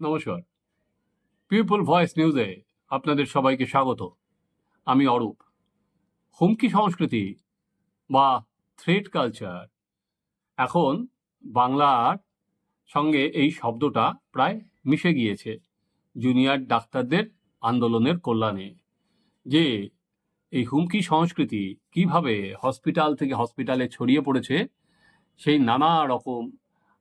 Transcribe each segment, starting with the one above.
নমস্কার। People voice নিউজে আপনাদের সবাইকে স্বাগত। আমি অরূপ। হুমকি সংস্কৃতি বা থ্রেড কালচার এখন বাংলার সঙ্গে এই শব্দটা প্রায় মিশে গিয়েছে জুনিয়র ডাক্তারদের আন্দোলনের কল্যাণে। যে এই হুমকি সংস্কৃতি কীভাবে হসপিটাল থেকে হসপিটালে ছড়িয়ে পড়েছে, সেই নানা রকম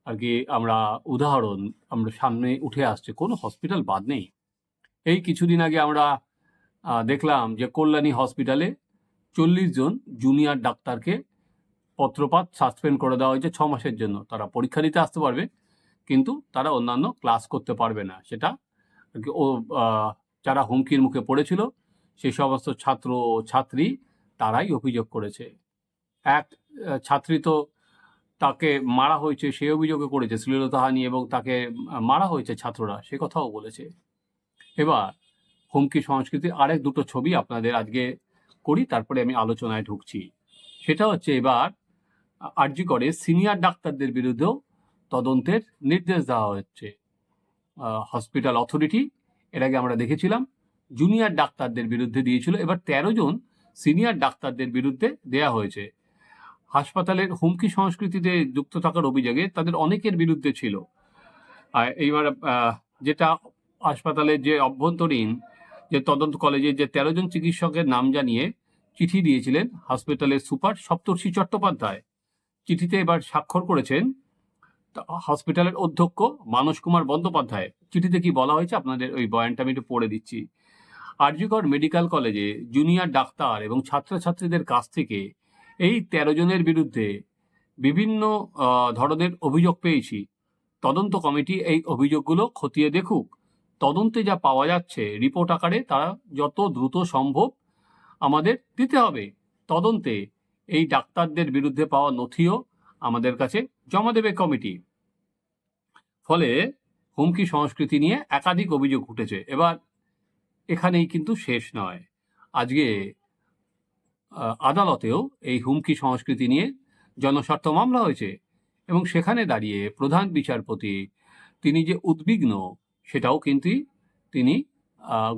আর কি আমরা উদাহরণ, আমরা সামনে উঠে আসছে, কোনো হসপিটাল বাদ নেই। এই কিছুদিন আগে আমরা দেখলাম যে কল্যাণী হসপিটালে চল্লিশ জন জুনিয়র ডাক্তারকে পত্রপাত সাসপেন্ড করে দেওয়া হয়েছে ছ মাসের জন্য। তারা পরীক্ষা দিতে আসতে পারবে, কিন্তু তারা অন্যান্য ক্লাস করতে পারবে না। সেটা ও যারা হুমকির মুখে পড়েছিল সেই সমস্ত ছাত্র ছাত্রী তারাই অভিযোগ করেছে। এক ছাত্রী তো তাকে মারা হয়েছে সেই অভিযোগে করেছে শ্লীলতাহানি এবং তাকে মারা হয়েছে ছাত্ররা, সে কথাও বলেছে। এবার হুমকি সংস্কৃতি আরেক দুটো ছবি আপনাদের আজকে করি, তারপরে আমি আলোচনায় ঢুকছি। সেটা হচ্ছে এবার আরজি করে সিনিয়র ডাক্তারদের বিরুদ্ধেও তদন্তের নির্দেশ দেওয়া হচ্ছে। হসপিটাল অথরিটি, এর আগে আমরা দেখেছিলাম, জুনিয়র ডাক্তারদের বিরুদ্ধে দিয়েছিল, এবার তেরো জন সিনিয়র ডাক্তারদের বিরুদ্ধে দেয়া হয়েছে। হাসপাতালের হুমকি সংস্কৃতিতে যুক্ত থাকার অভিযোগে তাদের অনেকের বিরুদ্ধে ছিল। এইবার যেটা হাসপাতালের যে অভ্যন্তরীণ, যে তদন্ত কলেজে যে তেরো জন চিকিৎসকের নাম জানিয়ে চিঠি দিয়েছিলেন হসপিটালের সুপার সপ্তর্ষি চট্টোপাধ্যায়। চিঠিতে এবার স্বাক্ষর করেছেন হসপিটালের অধ্যক্ষ মানস কুমার বন্দ্যোপাধ্যায়। চিঠিতে কি বলা হয়েছে? আপনাদের ওই বয়ানটা আমি একটু পড়ে দিচ্ছি। আরজিকর মেডিকেল কলেজে জুনিয়র ডাক্তার এবং ছাত্রছাত্রীদের কাছ থেকে এই তেরো জনের বিরুদ্ধে বিভিন্ন ধরনের অভিযোগ পেয়েছি। তদন্ত কমিটি এই অভিযোগগুলো খতিয়ে দেখুক। তদন্তে যা পাওয়া যাচ্ছে, রিপোর্ট আকারে তারা যত দ্রুত সম্ভব আমাদের দিতে হবে। তদন্তে এই ডাক্তারদের বিরুদ্ধে পাওয়া নথিও আমাদের কাছে জমা দেবে কমিটি। ফলে হুমকি সংস্কৃতি নিয়ে একাধিক অভিযোগ উঠেছে। এবার এখানেই কিন্তু শেষ নয়। আজকে আদালতেও এই হুমকি সংস্কৃতি নিয়ে জনস্বার্থ মামলা হয়েছে এবং সেখানে দাঁড়িয়ে প্রধান বিচারপতি তিনি যে উদ্বিগ্ন, সেটাও কিন্তু তিনি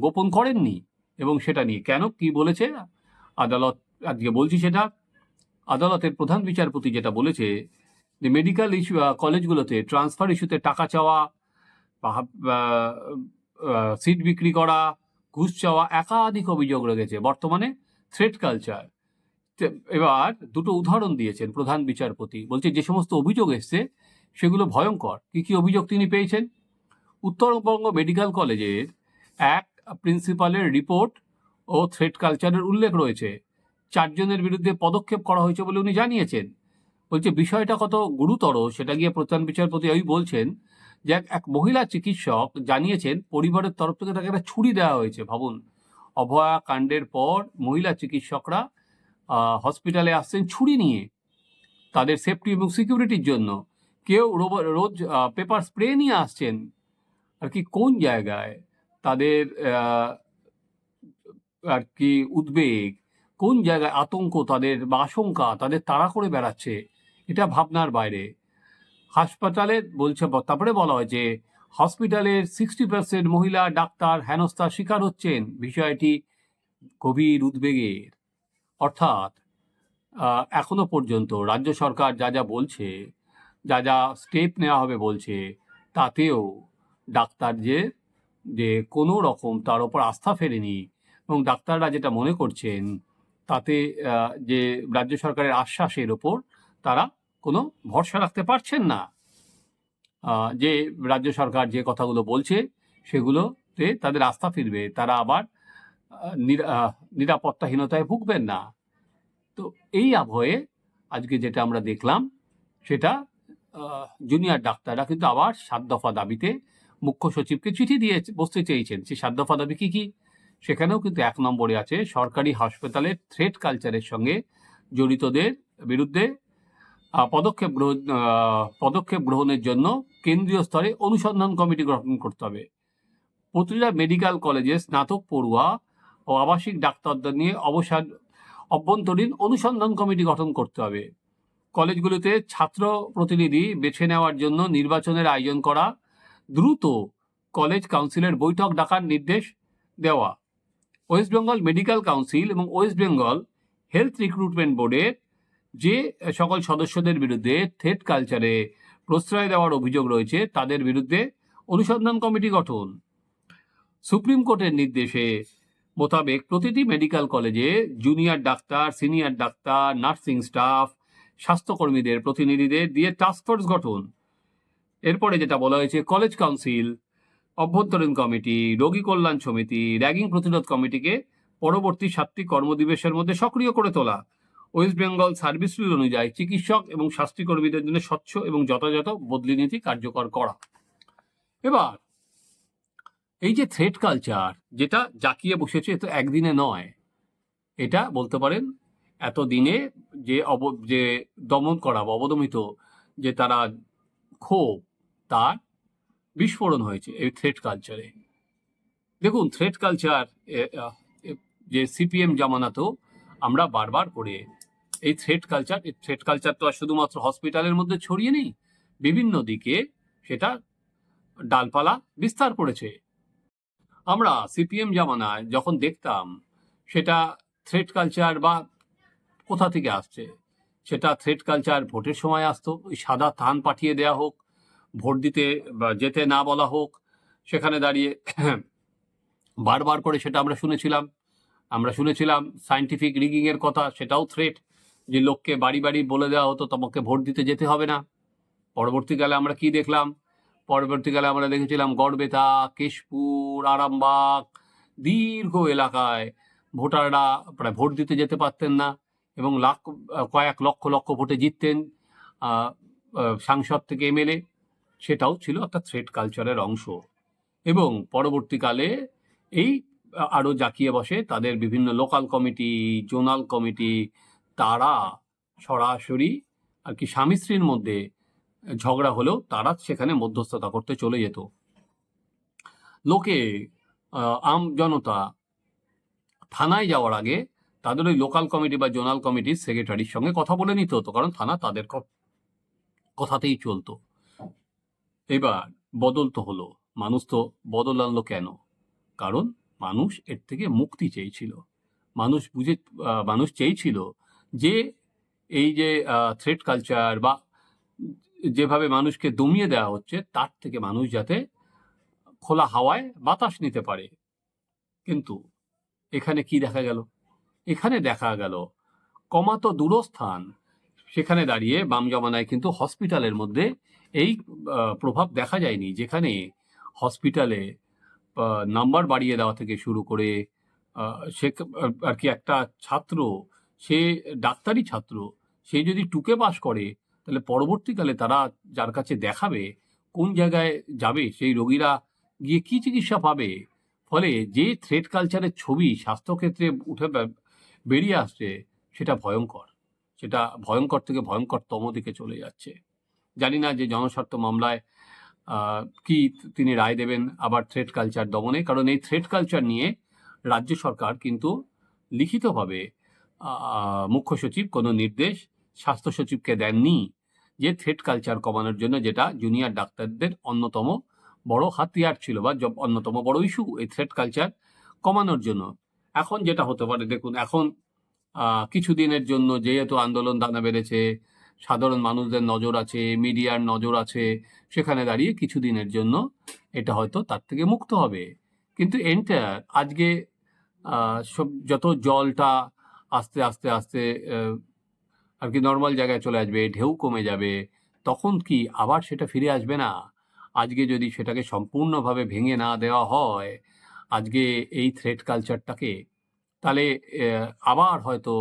গোপন করেননি এবং সেটা নিয়ে কেন কি বলেছে? আদালত, আজকে বলছি সেটা, আদালতের প্রধান বিচারপতি যেটা বলেছে যে মেডিকেল ইস্যু কলেজগুলোতে ট্রান্সফার ইস্যুতে টাকা চাওয়া সিট বিক্রি করা, ঘুষ চাওয়া একাধিক অভিযোগ রয়েছে বর্তমানে থ্রেড কালচার এবার দুটো উদাহরণ দিয়েছেন প্রধান বিচারপতি। বলছে, যে সমস্ত অভিযোগ এসছে, সেগুলো ভয়ঙ্কর। কি কি অভিযোগ তিনি পেয়েছেন? উত্তরবঙ্গ মেডিকেল কলেজের এক প্রিন্সিপালের রিপোর্ট ও থ্রেড কালচারের উল্লেখ রয়েছে। চারজনের বিরুদ্ধে পদক্ষেপ করা হয়েছে বলে উনি জানিয়েছেন। বলছে, বিষয়টা কত গুরুতর, সেটা গিয়ে প্রধান বিচারপতি ওই বলছেন যে এক মহিলা চিকিৎসক জানিয়েছেন, পরিবারের তরফ থেকে তাকে একটা ছুরি দেওয়া হয়েছে, ভাবুন। অভয়া কাণ্ডের পর মহিলা চিকিৎসকরা হসপিটালে আসছেন ছুরি নিয়ে তাদের সেফটি এবং সিকিউরিটির জন্য। কেউ রোজ পেপার স্প্রে নিয়ে আসছেন। আর কি কোন জায়গায়? তাদের আর কি উদ্বেগ, কোন জায়গায় আতঙ্ক, তাদের বা আশঙ্কা, তাদের তাড়া করে বেড়াচ্ছে, এটা ভাবনার বাইরে। হাসপাতালে বলছে, তারপরে বলা হয় যে হসপিটালের সিক্সটি পার্সেন্ট মহিলা ডাক্তার হেনস্থার শিকার হচ্ছেন। বিষয়টি গভীর উদ্বেগের। অর্থাৎ এখনও পর্যন্ত রাজ্য সরকার যা যা বলছে, যা যা স্টেপ নেওয়া হবে বলছে, তাতেও ডাক্তার যে যে কোনো রকম তার ওপর আস্থা ফেরেনি এবং ডাক্তাররা যেটা মনে করছেন, তাতে যে রাজ্য সরকারের আশ্বাসের ওপর তারা কোনো ভরসা রাখতে পারছেন না। যে রাজ্য সরকার যে কথাগুলো বলছে, সেগুলোতে তাদের আস্থা ফিরবে। তারা আবার নিরা- নিরাপত্তাহীনতায় ভুগবেন না। তো এই আবহে আজকে যেটা আমরা দেখলাম, সেটা জুনিয়র ডাক্তাররা কিন্তু আবার সাত দফা দাবিতে মুখ্য সচিবকে চিঠি দিয়ে বসতে চেয়েছেন। সেই সাত দফা দাবি কী কী? সেখানেও কিন্তু এক নম্বরে আছে, সরকারি হাসপাতালের থ্রেড কালচারের সঙ্গে জড়িতদের বিরুদ্ধে পদক্ষেপ গ্রহণ পদক্ষেপ গ্রহণের জন্য কেন্দ্রীয় স্তরে অনুসন্ধান কমিটি গঠন করতে হবে। প্রতিটা মেডিকেল কলেজে স্নাতক পড়ুয়া ও আবাসিক ডাক্তারদের নিয়ে অবসাদ অভ্যন্তরীণ অনুসন্ধান কমিটি গঠন করতে হবে। কলেজগুলিতে ছাত্র প্রতিনিধি বেছে নেওয়ার জন্য নির্বাচনের আয়োজন করা, দ্রুত কলেজ কাউন্সিলের বৈঠক ডাকার নির্দেশ দেওয়া। ওয়েস্ট বেঙ্গল মেডিকেল কাউন্সিল এবং ওয়েস্ট বেঙ্গল হেলথ রিক্রুটমেন্ট বোর্ডের যে সকল সদস্যদের বিরুদ্ধে থ্রেড কালচারে প্রশ্রয় দেওয়ার অভিযোগ রয়েছে, তাদের বিরুদ্ধে অনুসন্ধান কমিটি গঠন। সুপ্রিম কোর্টের নির্দেশে মোতাবেক প্রতিটি মেডিকেল কলেজে junior doctor, senior doctor, nursing staff, স্বাস্থ্যকর্মীদের প্রতিনিধিদের দিয়ে টাস্কফোর্স গঠন। এরপরে যেটা বলা হয়েছে, কলেজ কাউন্সিল, অভ্যন্তরীণ কমিটি, রোগী কল্যাণ সমিতি, র্যাগিং প্রতিরোধ কমিটিকে পরবর্তী সাতটি কর্মদিবসের মধ্যে সক্রিয় করে তোলা। ওয়েস্ট বেঙ্গল সার্ভিস রুল অনুযায়ী চিকিৎসক এবং স্বাস্থ্যকর্মীদের জন্য স্বচ্ছ এবং যথাযথ বদলি নীতি কার্যকর করা। এবার, এই যে থ্রেড কালচার যেটা জাকিয়ে বসেছে, এ তো একদিনে নয়। এটা বলতে পারেন এত দিনে যে অব, যে দমন করা বা অবদমিত যে তারা ক্ষোভ, তার বিস্ফোরণ হয়েছে এই থ্রেড কালচারে দেখুন থ্রেড কালচার যে সিপিএম জামানাতেও আমরা বারবার করে এই থ্রেড কালচার এই থ্রেড কালচার তো আর শুধুমাত্র হসপিটালের মধ্যে ছড়িয়ে নেই, বিভিন্ন দিকে সেটা ডালপালা বিস্তার করেছে। আমরা সিপিএম জামানায় যখন দেখতাম সেটা থ্রেড কালচার বা কোথা থেকে আসছে, সেটা থ্রেড কালচার ভোটের সময় আসতো, ওই সাদা থান পাঠিয়ে দেয়া হোক, ভোট দিতে যেতে না বলা হোক, সেখানে দাঁড়িয়ে বারবার করে সেটা আমরা শুনেছিলাম। আমরা শুনেছিলাম সায়েন্টিফিক রিগিংয়ের কথা, সেটাও থ্রেট যে লোককে বাড়ি বাড়ি বলে দেওয়া হতো, তোমাকে ভোট দিতে যেতে হবে না। পরবর্তীকালে আমরা কি দেখলাম? পরবর্তীকালে আমরা দেখেছিলাম গড়বেতা, কেশপুর, আরামবাগ, দীর্ঘ এলাকায় ভোটাররা প্রায় ভোট দিতে যেতে পারতেন না এবং লাখ, কয়েক লক্ষ লক্ষ ভোটে জিততেন। সাংসদ থেকে এমএলএ, সেটাও ছিল একটা থ্রেড কালচারের অংশ। এবং পরবর্তীকালে এই আরও জাকিয়ে বসে তাদের বিভিন্ন লোকাল কমিটি, জোনাল কমিটি তারা সরাসরি আর কি স্বামী স্ত্রীর মধ্যে ঝগড়া হলেও তারা সেখানে মধ্যস্থতা করতে চলে যেত। লোকে আম জনতা থানায় যাওয়ার আগে তাদের ওই লোকাল কমিটি বা জোনাল কমিটির সেক্রেটারির সঙ্গে কথা বলে নিতে হতো, কারণ থানা তাদের কথাতেই চলতো। এবার বদল তো হলো। মানুষ তো বদল আনলো কেন? কারণ মানুষ এর থেকে মুক্তি চেয়েছিল। মানুষ বুঝে মানুষ চেয়েছিল যে এই যে থ্রেড কালচার বা যেভাবে মানুষকে দমিয়ে দেওয়া হচ্ছে, তার থেকে মানুষ যাতে খোলা হাওয়ায় বাতাস নিতে পারে। কিন্তু এখানে কি দেখা গেল? এখানে দেখা গেল কমাতো দূরস্থান। সেখানে দাঁড়িয়ে বাম জমানায় কিন্তু হসপিটালের মধ্যে এই প্রভাব দেখা যায়নি। যেখানে হসপিটালে নাম্বার বাড়িয়ে দেওয়া থেকে শুরু করে সে, আর কি একটা ছাত্র সে ডাক্তারি ছাত্র, সে যদি টুকে পাস করে, তাহলে পরবর্তীকালে তারা যার কাছে দেখাবে, কোন জায়গায় যাবে, সেই রোগীরা গিয়ে কি চিকিৎসা পাবে? ফলে যে থ্রেড কালচারের ছবি স্বাস্থ্যক্ষেত্রে উঠে বেরিয়ে আসছে, সেটা ভয়ঙ্কর। সেটা ভয়ঙ্কর থেকে ভয়ঙ্করতম দিকে চলে যাচ্ছে। জানি না যে জনস্বার্থ মামলায় কি তিনি রায় দেবেন, আবার থ্রেড কালচার দমনে, কারণ এই থ্রেড কালচার নিয়ে রাজ্য সরকার কিন্তু লিখিতভাবে মুখ্য সচিব কোনো নির্দেশ স্বাস্থ্য সচিবকে দেননি যে থ্রেড কালচার কমানোর জন্য যেটা জুনিয়র ডাক্তারদের অন্যতম বড় হাতিয়ার ছিল বা অন্যতম বড় ইস্যু এই থ্রেড কালচার কমানোর জন্য। এখন যেটা হতে পারে, দেখুন, এখন কিছুদিনের জন্য যেহেতু আন্দোলন দানা বেড়েছে সাধারণ মানুষদের নজর আছে, মিডিয়ার নজর আছে, সেখানে দাঁড়িয়ে কিছুদিনের জন্য এটা হয়তো তার থেকে মুক্ত হবে। কিন্তু এন্টার আজকে সব যত জলটা আস্তে আস্তে আস্তে আর কি নর্মাল জায়গায় চলে আসবে, ঢেউ কমে যাবে, তখন কি আবার সেটা ফিরে আসবে না? আজকে যদি সেটাকে সম্পূর্ণভাবে ভেঙে না দেওয়া হয়, আজকে এই থ্রেড কালচারটাকে তাহলে আবার হয়তো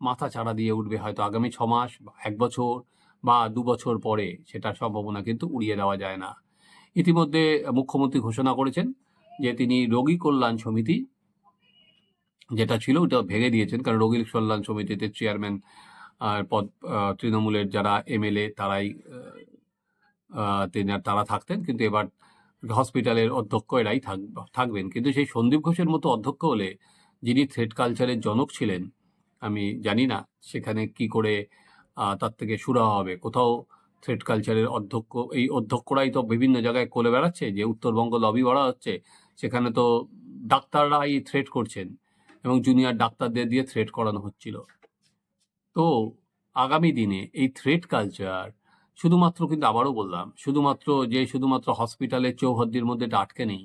মাথা চাড়া দিয়ে উঠবে, হয়তো আগামী ছ মাস এক বছর বা দু বছর পরে সেটার সম্ভাবনা কিন্তু উড়িয়ে দেওয়া যায় না। ইতিমধ্যে মুখ্যমন্ত্রী ঘোষণা করেছেন যে তিনি রোগী কল্যাণ সমিতি যেটা ছিল ওটা ভেঙে দিয়েছেন। কারণ রোগী কল্যাণ সমিতিতে চেয়ারম্যান আর পদ তৃণমূলের যারা এমএলএ তারাই তিনি তারা থাকতেন। কিন্তু এবার হসপিটালের অধ্যক্ষ এরাই থাক- থাকবেন। কিন্তু সেই সন্দীপ ঘোষের মতো অধ্যক্ষ হলে যিনি থ্রেড কালচারের জনক ছিলেন, আমি জানি না সেখানে কি করে তার থেকে সুরা হবে। কোথাও থ্রেড কালচারের অধ্যক্ষ, এই অধ্যক্ষরাই তো বিভিন্ন জায়গায় কোলে বেড়াচ্ছে, যে উত্তরবঙ্গ লবি বলা হচ্ছে, সেখানে তো ডাক্তাররাই থ্রেড করছেন। এবং জুনিয়র ডাক্তারদের দিয়ে থ্রেড করানো হচ্ছিল। তো আগামী দিনে এই থ্রেড কালচার শুধুমাত্র কিন্তু আবারও বললাম, শুধুমাত্র যে শুধুমাত্র হসপিটালের চৌহদ্দির মধ্যে এটা আটকে নেই,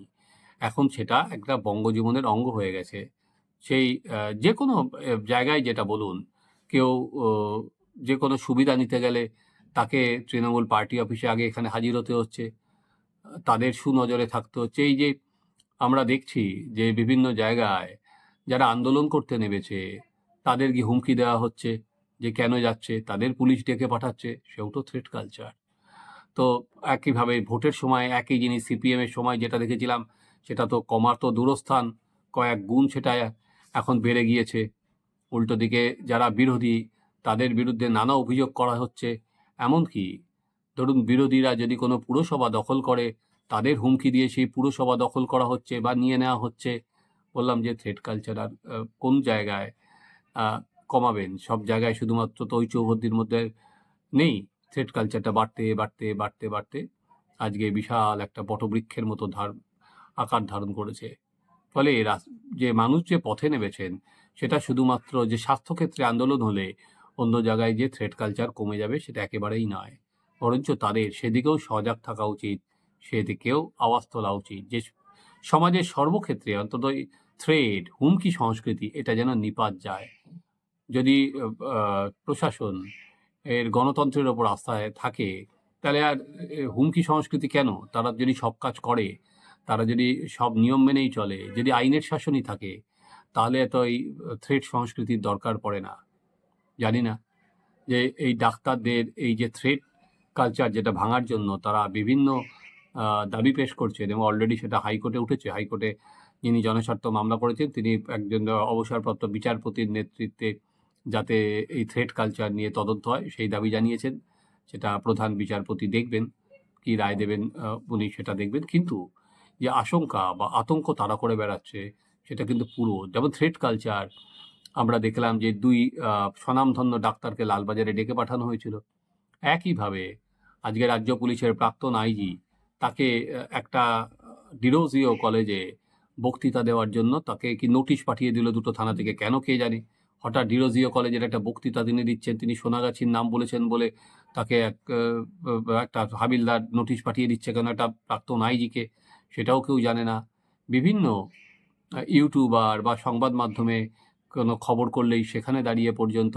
এখন সেটা একটা বঙ্গজীবনের অঙ্গ হয়ে গেছে। সেই যে কোনো জায়গায় যেটা বলুন, কেউ যে কোনো সুবিধা নিতে গেলে তাকে তৃণমূল পার্টি অফিসে আগে এখানে হাজির হতে হচ্ছে, তাদের সুনজরে থাকতে হচ্ছে। এই যে আমরা দেখছি যে বিভিন্ন জায়গায় যারা আন্দোলন করতে নেমেছে, তাদের কি হুমকি দেওয়া হচ্ছে? যে কেন যাচ্ছে? তাদের পুলিশ ডেকে পাঠাচ্ছে? সেও তো থ্রেট কালচার তো একইভাবে ভোটের সময় একই জিনিস সিপিএম এর সময় যেটা দেখেছিলাম, সেটা তো কমার তো দূরস্থান, কয়েক গুণ সেটা এখন বেড়ে গিয়েছে। উল্টো দিকে যারা বিরোধী, তাদের বিরুদ্ধে নানা অভিযোগ করা হচ্ছে। এমনকি ধরুন বিরোধীরা যদি কোনো পুরসভা দখল করে, তাদের হুমকি দিয়ে সেই পুরসভা দখল করা হচ্ছে বা নিয়ে নেওয়া হচ্ছে। বললাম যে থ্রেড কালচার আর কোন জায়গায় কমাবেন? সব জায়গায় শুধুমাত্র তো ওই চৌহদ্দির মধ্যে নেই। থ্রেড কালচারটা বাড়তে বাড়তে বাড়তে বাড়তে আজকে বিশাল একটা বটবৃক্ষের মতো ধার, আকার ধারণ করেছে। ফলে যে মানুষ যে পথে নেমেছেন, সেটা শুধুমাত্র যে স্বাস্থ্যক্ষেত্রে আন্দোলন হলে অন্য জায়গায় যে থ্রেড কালচার কমে যাবে সেটা একেবারেই নয়। বরঞ্চ তাদের সেদিকেও সজাগ থাকা উচিত, সেদিকেও আওয়াজ তোলা উচিত। যে সমাজের সর্বক্ষেত্রে অন্তত থ্রেড হুমকি সংস্কৃতি, এটা যেন নিপাত যায়। যদি প্রশাসন এর গণতন্ত্রের ওপর আস্থায় থাকে, তাহলে আর হুমকি সংস্কৃতি কেন? তারা যদি সব কাজ করে, তারা যদি সব নিয়ম মেনেই চলে, যদি আইনের শাসনই থাকে, তাহলে তো এই থ্রেড সংস্কৃতির দরকার পড়ে না। জানি না যে এই ডাক্তারদের এই যে থ্রেড কালচার যেটা ভাঙার জন্য তারা বিভিন্ন দাবি পেশ করছেন এবং অলরেডি সেটা হাইকোর্টে উঠেছে, হাইকোর্টে যিনি জনস্বার্থ মামলা করেছেন, তিনি একজন অবসরপ্রাপ্ত বিচারপতির নেতৃত্বে যাতে এই থ্রেড কালচার নিয়ে তদন্ত হয়, সেই দাবি জানিয়েছেন। সেটা প্রধান বিচারপতি দেখবেন, কি রায় দেবেন উনি সেটা দেখবেন। কিন্তু যে আশঙ্কা বা আতঙ্ক তারা করে বেড়াচ্ছে, সেটা কিন্তু পুরো, যেমন থ্রেড কালচার আমরা দেখলাম যে দুই স্বনামধন্য ডাক্তারকে লালবাজারে ডেকে পাঠানো হয়েছিল। একইভাবে আজকে রাজ্য পুলিশের প্রাক্তন আইজি তাকে একটা ডিরোজিও কলেজে বক্তৃতা দেওয়ার জন্য তাকে কি নোটিশ পাঠিয়ে দিল দুটো থানা থেকে? কেন কে জানে? হঠাৎ ডিরোজিও কলেজের একটা বক্তৃতা তিনি দিচ্ছেন, তিনি সোনাগাছির নাম বলেছেন বলে তাকে এক একটা হাবিলদার নোটিশ পাঠিয়ে দিচ্ছে। কেন একটা প্রাক্তন আইজিকে? সেটাও কেউ জানে না। বিভিন্ন ইউটিউবার বা সংবাদ মাধ্যমে কোনো খবর করলেই সেখানে দাঁড়িয়ে পর্যন্ত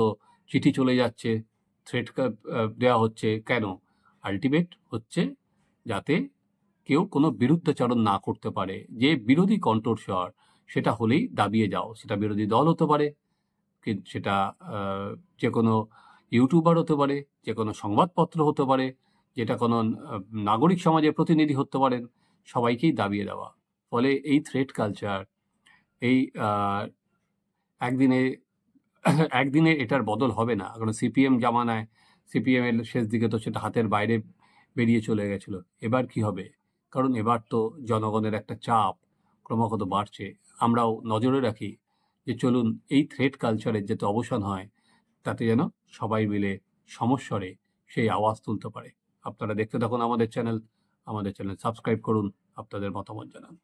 চিঠি চলে যাচ্ছে, থ্রেট দেওয়া হচ্ছে। কেন? আলটিমেট হচ্ছে যাতে কেউ কোনো বিরুদ্ধাচরণ না করতে পারে। যে বিরোধী কণ্ঠস্বর, সেটা হলেই দাবিয়ে যাও। সেটা বিরোধী দল হতে পারে সেটা যে কোনো ইউটিউবার হতে পারে, যে কোনো সংবাদপত্র হতে পারে, যেটা কোনো নাগরিক সমাজের প্রতিনিধি হতে পারেন, সবাইকেই দাবিয়ে দেওয়া। ফলে এই থ্রেট কালচার এই একদিনে একদিনে এটার বদল হবে না। কারণ সিপিএম জামানায় সিপিএম এর শেষ দিকে তো সেটা হাতের বাইরে বেরিয়ে চলে গেছিল। এবার কি হবে? কারণ এবার তো জনগণের একটা চাপ ক্রমাগত বাড়ছে। আমরাও নজরে রাখি যে চলুন এই থ্রেড কালচারের যাতে অবসান হয়, তাতে যেন সবাই মিলে সমস্বরে সেই আওয়াজ তুলতে পারে। আপনারা দেখতে থাকুন আমাদের চ্যানেল আমাদের চ্যানেল সাবস্ক্রাইব করুন, আপনাদের মতামত জানান।